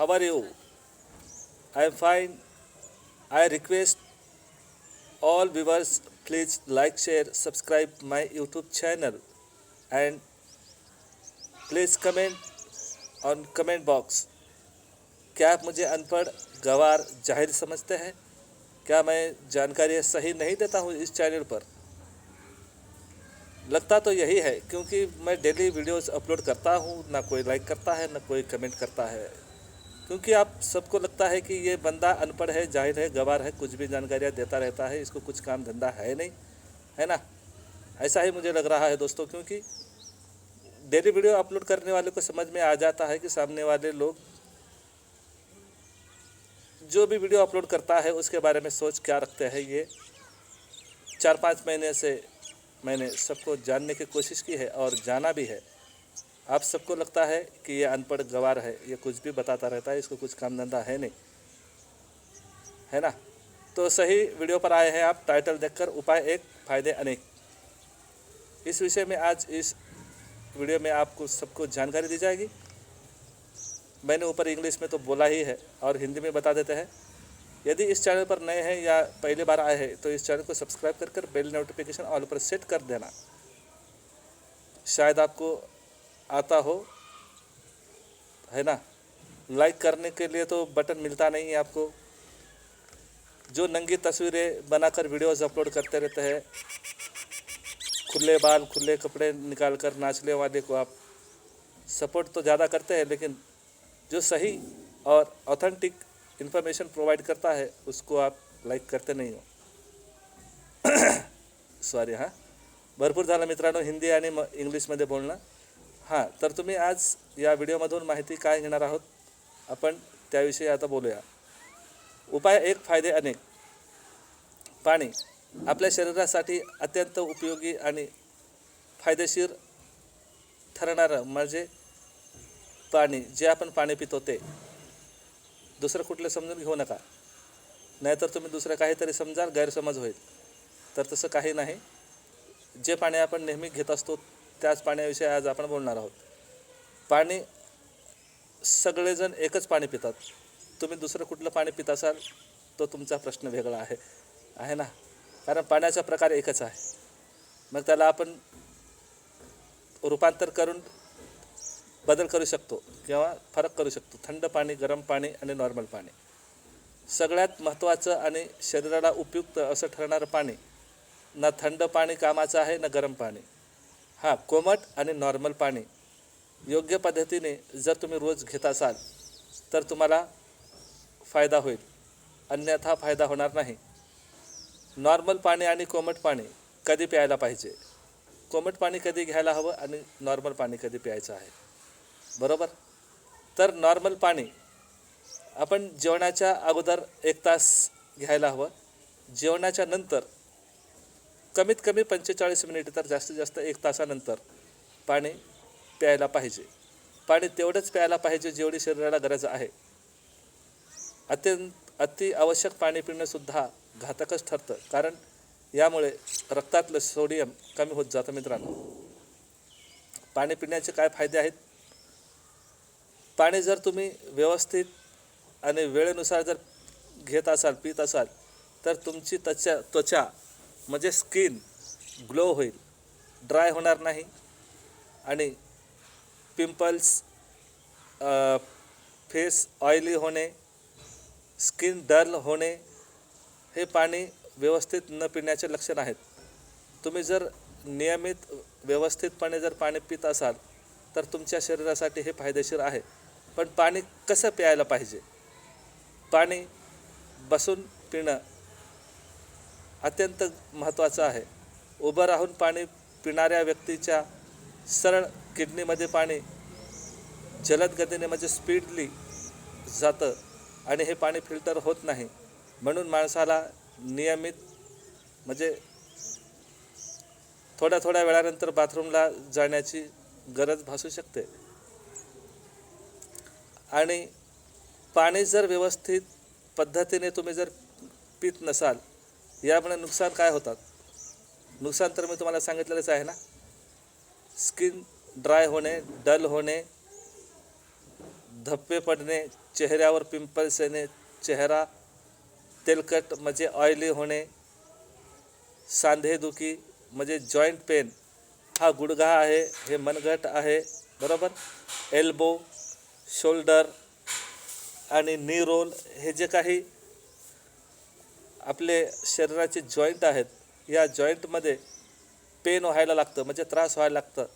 How are you? I am fine. I request all viewers please like, share, subscribe my YouTube channel and please comment on comment box. क्या आप मुझे अनपढ़ गवार ज़ाहिर समझते हैं क्या मैं जानकारी सही नहीं देता हूँ इस चैनल पर लगता तो यही है क्योंकि मैं डेली वीडियोस अपलोड करता हूँ ना कोई लाइक करता है ना कोई कमेंट करता है क्योंकि आप सबको लगता है कि ये बंदा अनपढ़ है, ज़ाहिर है, गवार है, कुछ भी जानकारियाँ देता रहता है, इसको कुछ काम धंधा है नहीं, है ना? ऐसा ही मुझे लग रहा है दोस्तों, क्योंकि डेली वीडियो अपलोड करने वाले को समझ में आ जाता है कि सामने वाले लोग जो भी वीडियो अपलोड करता है, उसके बारे में सोच क्या रखते हैं ये। चार पाँच महीने से मैंने सबको जानने की कोशिश की है और जाना भी है। आप सबको लगता है कि ये अनपढ़ गवार है, ये कुछ भी बताता रहता है, इसको कुछ काम धंधा है नहीं। है ना? तो सही वीडियो पर आए हैं आप टाइटल देखकर उपाय एक, फ़ायदे अनेक। इस विषय में आज इस वीडियो में आपको सबको जानकारी दी जाएगी। मैंने ऊपर इंग्लिश में तो बोला ही है और हिंदी में बता देते हैं। यदि इस चैनल पर नए हैं या पहली बार आए हैं तो इस चैनल को सब्सक्राइब कर कर बेल नोटिफिकेशन ऑल पर सेट कर देना। शायद आपको आता हो, है ना? लाइक करने के लिए तो बटन मिलता नहीं है आपको। जो नंगी तस्वीरें बनाकर वीडियोस अपलोड करते रहते हैं, खुले बाल, खुले कपड़े निकाल कर नाचने वाले को आप सपोर्ट तो ज़्यादा करते हैं, लेकिन जो सही और ऑथेंटिक इन्फॉर्मेशन प्रोवाइड करता है, उसको आप लाईक करते नाही हो। सॉरी हाँ। भरपूर झालं मित्रांनो, हिंदी आणि म इंग्लिशमध्ये बोलणं. हां तर तुम्ही आज या व्हिडिओमधून माहिती काय घेणार आहोत? आपण त्याविषयी आता बोलूया. उपाय एक फायदे अनेक. पाणी आपल्या शरीरासाठी अत्यंत उपयोगी आणि फायदेशीर ठरणारं म्हणजे पाणी जे आपण पाणी पितो ते. दुसरं कुठलं समजून घेऊ नका. नाहीतर तुम्ही दुसरं काहीतरी समजाल गैरसमज होईल. तर तसं काही नाही. जे पाणी आपण नेहमी घेत असतो त्याच पाण्याविषयी आज आपण बोलणार आहोत. पाणी सगळेजण एकच पाणी पितात. तुम्ही दुसरं कुठलं पाणी पित असाल तो तुमचा प्रश्न वेगळा आहे. आहे ना? कारण पाण्याचा प्रकार एकच आहे. मग त्याला आपण रूपांतर करून बदल करू शकतो किंवा फरक करू शकतो. थंड पाणी गरम पाणी आणि नॉर्मल पाणी. सगळ्यात महत्त्वाचं आणि शरीराला उपयुक्त असं ठरणारं पाणी ना थंड पाणी कामाचं आहे ना गरम पाणी. हां कोमट आणि नॉर्मल पाणी योग्य पद्धतीने जर तुम्ही रोज घेत असाल तर तुम्हाला फायदा होईल. अन्यथा फायदा होणार नाही. नॉर्मल पाणी आणि कोमट पाणी कधी प्यायला पाहिजे? कोमट पाणी कधी घ्यायला हवं आणि नॉर्मल पाणी कधी प्यायचं आहे? बरोबर? तर नॉर्मल पाणी आपण जेवणाच्या अगोदर एक तास घ्यायला हवं. जेवणाच्या नंतर कमीत कमी पंचेचाळीस मिनिट तर जास्तीत जास्त एक तासानंतर पाणी प्यायला पाहिजे. पाणी तेवढंच प्यायला पाहिजे जेवढी शरीराला गरज आहे. अत्यंत अति आवश्यक पाणी पिणंसुद्धा घातकच ठरतं. कारण यामुळे रक्तातलं सोडियम कमी होत जातं मित्रांनो. पाणी पिण्याचे काय फायदे आहेत? पाणी जर तुम्ही व्यवस्थित आणि वेळेनुसार जर घेत असाल पित असाल तर तुमची त्वचा त्वचा म्हणजे स्किन ग्लो होईल ड्राय होणार नाही आणि पिंपल्स फेस ऑइली होणे स्किन डल होणे हे पाणी व्यवस्थित न पिण्याचे लक्षण आहेत. तुम्ही जर नियमित व्यवस्थितपणे जर पाणी पित असाल तर तुमच्या शरीरासाठी हे फायदेशीर आहे. पण पाणी कसं प्यायला पाहिजे? पाणी बसून पिणं अत्यंत महत्त्वाचं आहे. उभं राहून पाणी पिणाऱ्या व्यक्तीच्या सरळ किडनीमध्ये पाणी जलद गतीने म्हणजे स्पीडली जातं आणि हे पाणी फिल्टर होत नाही. म्हणून माणसाला नियमित म्हणजे थोड्या थोड्या वेळानंतर बाथरूमला जाण्याची गरज भासू शकते. आणि पाणी जर व्यवस्थित पद्धतीने तुम्ही जर पित नसाल यामुळे नुकसान काय होतात? नुकसान तर मी तुम्हाला सांगितलेलंच आहे ना? स्किन ड्राय होणे डल होणे धप्पे पडणे चेहऱ्यावर पिंपल्स येणे चेहरा तेलकट म्हणजे ऑइली होणे सांधेदुखी म्हणजे जॉईंट पेन हा गुडघा आहे हे मनगट आहे बरोबर? एल्बो शोल्डर आणि नी रोल हे जे काही आपले शरीराचे जॉईंट आहेत या जॉईंटमध्ये पेन व्हायला लागतं म्हणजे त्रास व्हायला लागतं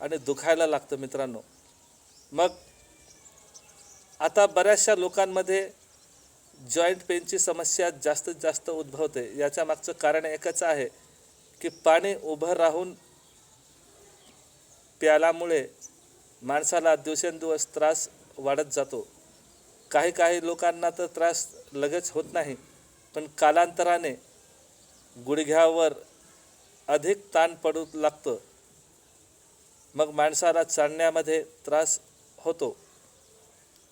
आणि दुखायला लागतं मित्रांनो. मग आता बऱ्याचशा लोकांमध्ये जॉईंट पेनची समस्या जास्तीत जास्त उद्भवते. याच्या मागचं कारण एकच आहे की पाणी उभं राहून प्यालामुळे माणसाला दिवसेंदिवस त्रास वाढत जातो. काही काही लोकांना तर त्रास लगेच होत नाही. पण कालांतराने गुडघ्यावर अधिक ताण पडू लागतं. मग माणसाला चालण्यामध्ये त्रास होतो.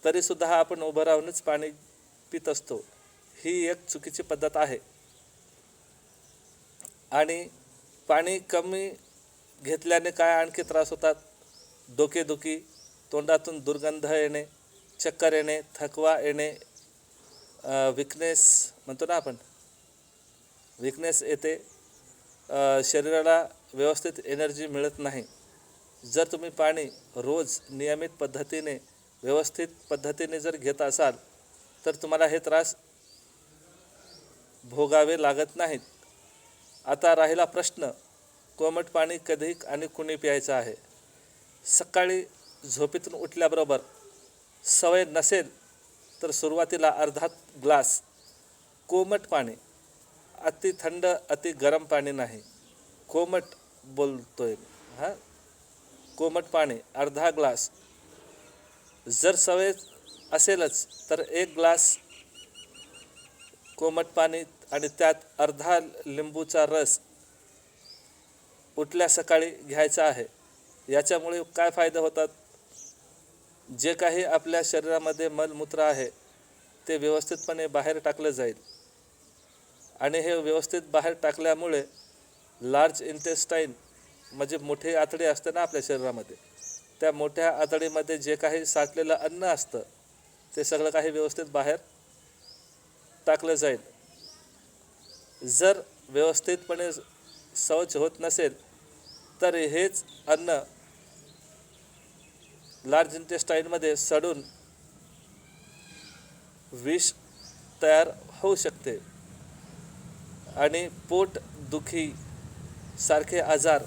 तरीसुद्धा आपण उभं राहूनच पाणी पित असतो. ही एक चुकीची पद्धत आहे. आणि पाणी कमी घेतल्याने काय आणखी त्रास होतात? डोकेदुखी तोंडातून दुर्गंध येणे चक्कर येणे थकवा येणे विकनेस म्हणतो ना आपण. विकनेस येते. शरीराला व्यवस्थित एनर्जी मिळत नाही. जर तुम्ही पाणी रोज नियमित पद्धतीने व्यवस्थित पद्धतीने जर घेत असाल तर तुम्हाला हे त्रास भोगावे लागत नाहीत. आता राहिला प्रश्न कोमट पाणी कधी आणि कुणी प्यायचं आहे? सकाळी झोपेतून उठल्याबरोबर सवय नसेल तर सुरुवातीला अर्धा ग्लास कोमट पाणी अति थंड अति गरम पाणी नाही. कोमट बोलतोय हां? कोमट पाणी अर्धा ग्लास. जर सवय असेलच तर एक ग्लास कोमट पाणी आणि त्यात अर्धा लिंबूचा रस उठल्या सकाळी घ्यायचा आहे. याच्यामुळे काय फायदे होतात? जे काही आपल्या शरीरामध्ये मलमूत्र आहे ते व्यवस्थितपणे बाहेर टाकलं जाईल. आणि हे व्यवस्थित बाहेर टाकल्यामुळे लार्ज इंटेस्टाईन म्हणजे मोठे आतडे असते ना आपल्या शरीरामध्ये. त्या मोठ्या आतडीमध्ये जे काही साठलेलं अन्न असतं ते सगळं काही व्यवस्थित बाहेर टाकलं जाईल. जर व्यवस्थितपणे शौच होत नसेल तर हेच अन्न लार्ज इंटेस्टाईनमध्ये सडून विष तयार होऊ शकते. आणि पोट दुखी सारखे आजार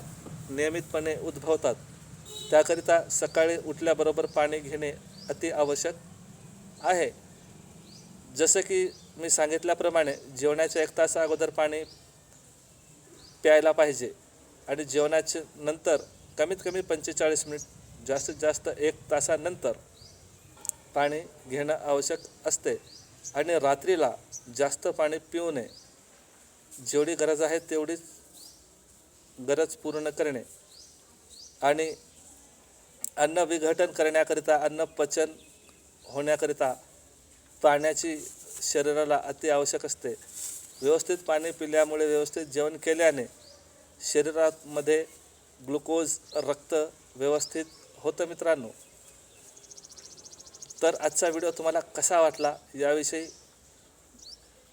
नियमितपणे उद्भवतात. त्याकरिता सकाळी उठल्याबरोबर पाणी घेणे अति आवश्यक आहे. जसं की मी सांगितल्याप्रमाणे जेवणाच्या एक तासा अगोदर पाणी प्यायला पाहिजे आणि जेवणाच्या नंतर कमीत कमी पंचेचाळीस मिनिट जास्तीत जास्त एक तासानंतर पाणी घेणं आवश्यक असते आणि रात्रीला जास्त पाणी पिऊ नये जेवढी गरज आहे तेवढीच गरज पूर्ण करणे आणि अन्न विघटन करण्याकरिता अन्न पचन होण्याकरिता पाण्याची शरीराला अति आवश्यक असते. व्यवस्थित पाणी पिल्यामुळे व्यवस्थित जेवण केल्याने शरीरामध्ये ग्लुकोज रक्त व्यवस्थित होतं मित्रांनो. तर आजचा व्हिडिओ तुम्हाला कसा वाटला याविषयी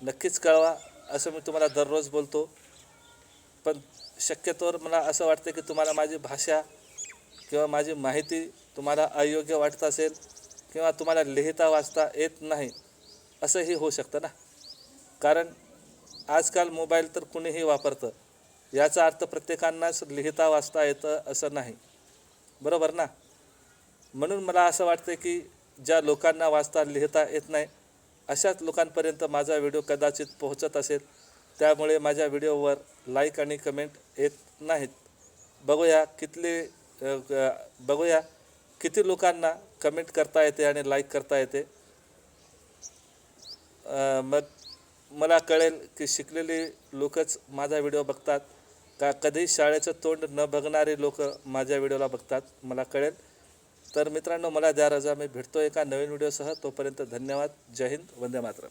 नक्कीच कळवा असं मी तुम्हाला दररोज बोलतो. पण शक्यतोवर मला असं वाटतं की तुम्हाला माझी भाषा किंवा माझी माहिती तुम्हाला अयोग्य वाटत असेल किंवा तुम्हाला लिहिता वाचता येत नाही असंही होऊ शकतं ना. कारण आजकाल मोबाईल तर कुणीही वापरतं. याचा अर्थ प्रत्येकांनाच लिहिता वाचता येतं असं नाही. बरोबर ना? म्हणून मला असं वाटतं की ज्या लोकांना वाचता लिहिता येत नाही अशाच लोकांपर्यंत माझा व्हिडिओ कदाचित पोहोचत असेल. त्यामुळे माझ्या व्हिडिओवर लाईक आणि कमेंट येत नाहीत. बघूया कितले बघूया किती लोकांना कमेंट करता येते आणि लाईक करता येते. मग मला कळेल की शिकलेली लोकच माझा व्हिडिओ बघतात. का कधी शाळेचं तोंड न बघणारे लोक माझ्या व्हिडिओला बघतात मला कळेल. तर मित्रांनो मला द्या रजा. मी भेटतो एका नवीन व्हिडिओसह. तोपर्यंत धन्यवाद. जय हिंद. वंदे मातरम.